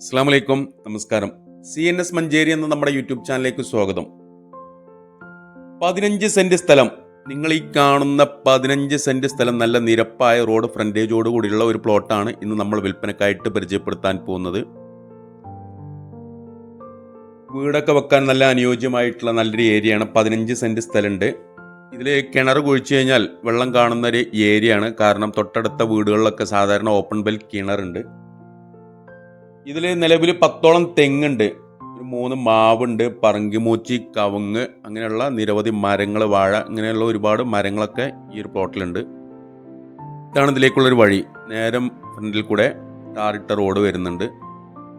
അസ്സാം വലൈക്കും നമസ്കാരം. സി എൻ എസ് മഞ്ചേരി എന്ന നമ്മുടെ യൂട്യൂബ് ചാനലിലേക്ക് സ്വാഗതം. പതിനഞ്ച് സെന്റ് സ്ഥലം. നിങ്ങൾ ഈ കാണുന്ന പതിനഞ്ച് സെന്റ് സ്ഥലം നല്ല നിരപ്പായ റോഡ് ഫ്രണ്ടേജോട് കൂടിയുള്ള ഒരു പ്ലോട്ടാണ് ഇന്ന് നമ്മൾ വിൽപ്പനക്കായിട്ട് പരിചയപ്പെടുത്താൻ പോകുന്നത്. വീടൊക്കെ വെക്കാൻ നല്ല അനുയോജ്യമായിട്ടുള്ള നല്ലൊരു ഏരിയയാണ്. പതിനഞ്ച് സെന്റ് സ്ഥലമുണ്ട്. ഇതിൽ കിണർ കുഴിച്ചു കഴിഞ്ഞാൽ വെള്ളം കാണുന്ന ഒരു ഏരിയയാണ്. കാരണം തൊട്ടടുത്ത വീടുകളിലൊക്കെ സാധാരണ ഓപ്പൺ ബെൽ കിണറുണ്ട്. ഇതിൽ നിലവിൽ പത്തോളം തെങ്ങുണ്ട്. ഒരു മൂന്ന് മാവുണ്ട് പറങ്കിമൂച്ചി കവുങ്ങ് അങ്ങനെയുള്ള നിരവധി മരങ്ങൾ വാഴ ഇങ്ങനെയുള്ള ഒരുപാട് മരങ്ങളൊക്കെ ഈ ഒരു പ്ലോട്ടിലുണ്ട്. ഇതാണ് ഇതിലേക്കുള്ളൊരു വഴി. നേരം ഫ്രണ്ടിൽ കൂടെ ടാറിട്ട റോഡ് വരുന്നുണ്ട്.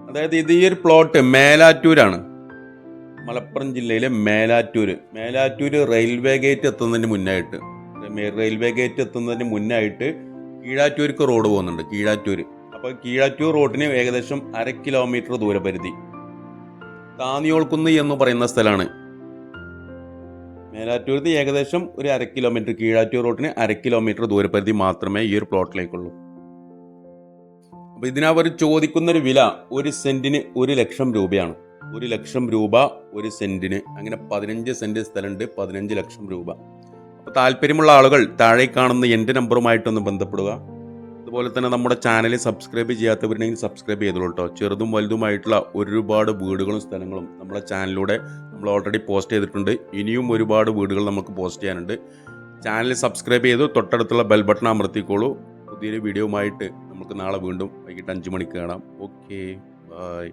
അതായത് ഇത് ഈ ഒരു പ്ലോട്ട് മേലാറ്റൂരാണ്. മലപ്പുറം ജില്ലയിലെ മേലാറ്റൂര്. മേലാറ്റൂര് റെയിൽവേ ഗേറ്റ് എത്തുന്നതിന് മുന്നായിട്ട് റെയിൽവേ ഗേറ്റ് എത്തുന്നതിന് മുന്നായിട്ട് കീഴാറ്റൂർക്ക് റോഡ് പോകുന്നുണ്ട് കീഴാറ്റൂര്. അപ്പോൾ കീഴാറ്റൂർ റോഡിന് ഏകദേശം അര കിലോമീറ്റർ ദൂരപരിധി. താന്നിയോൾക്കുന്ന് എന്ന് പറയുന്ന സ്ഥലമാണ്. മേലാറ്റൂരിൽ ഏകദേശം ഒരു അര കിലോമീറ്റർ കീഴാറ്റൂർ റോഡിന് അര കിലോമീറ്റർ ദൂരപരിധി മാത്രമേ ഈ ഒരു പ്ലോട്ടിലേക്കുള്ളൂ. അപ്പോൾ ഇതിനവർ ചോദിക്കുന്ന ഒരു വില ഒരു സെന്റിന് ഒരു ലക്ഷം രൂപയാണ്. ഒരു ലക്ഷം രൂപ ഒരു സെന്റിന്. അങ്ങനെ പതിനഞ്ച് സെന്റ് സ്ഥലമുണ്ട് പതിനഞ്ച് ലക്ഷം രൂപ. അപ്പോൾ താല്പര്യമുള്ള ആളുകൾ താഴെ കാണുന്ന എന്റെ നമ്പറുമായിട്ടൊന്ന് ബന്ധപ്പെടുക. അതുപോലെ തന്നെ നമ്മുടെ ചാനൽ സബ്സ്ക്രൈബ് ചെയ്യാത്തവരുണ്ടെങ്കിൽ സബ്സ്ക്രൈബ് ചെയ്തോളൂ കേട്ടോ. ചെറുതും വലുതുമായിട്ടുള്ള ഒരുപാട് വീടുകളും സ്ഥലങ്ങളും നമ്മുടെ ചാനലിലൂടെ നമ്മൾ ഓൾറെഡി പോസ്റ്റ് ചെയ്തിട്ടുണ്ട്. ഇനിയും ഒരുപാട് വീടുകൾ നമുക്ക് പോസ്റ്റ് ചെയ്യാനുണ്ട്. ചാനൽ സബ്സ്ക്രൈബ് ചെയ്തു തൊട്ടടുത്തുള്ള ബെൽ ബട്ടൺ അമർത്തിക്കോളൂ. പുതിയൊരു വീഡിയോയുമായിട്ട് നമുക്ക് നാളെ വീണ്ടും വൈകിട്ട് അഞ്ച് മണിക്ക് കാണാം. Okay bye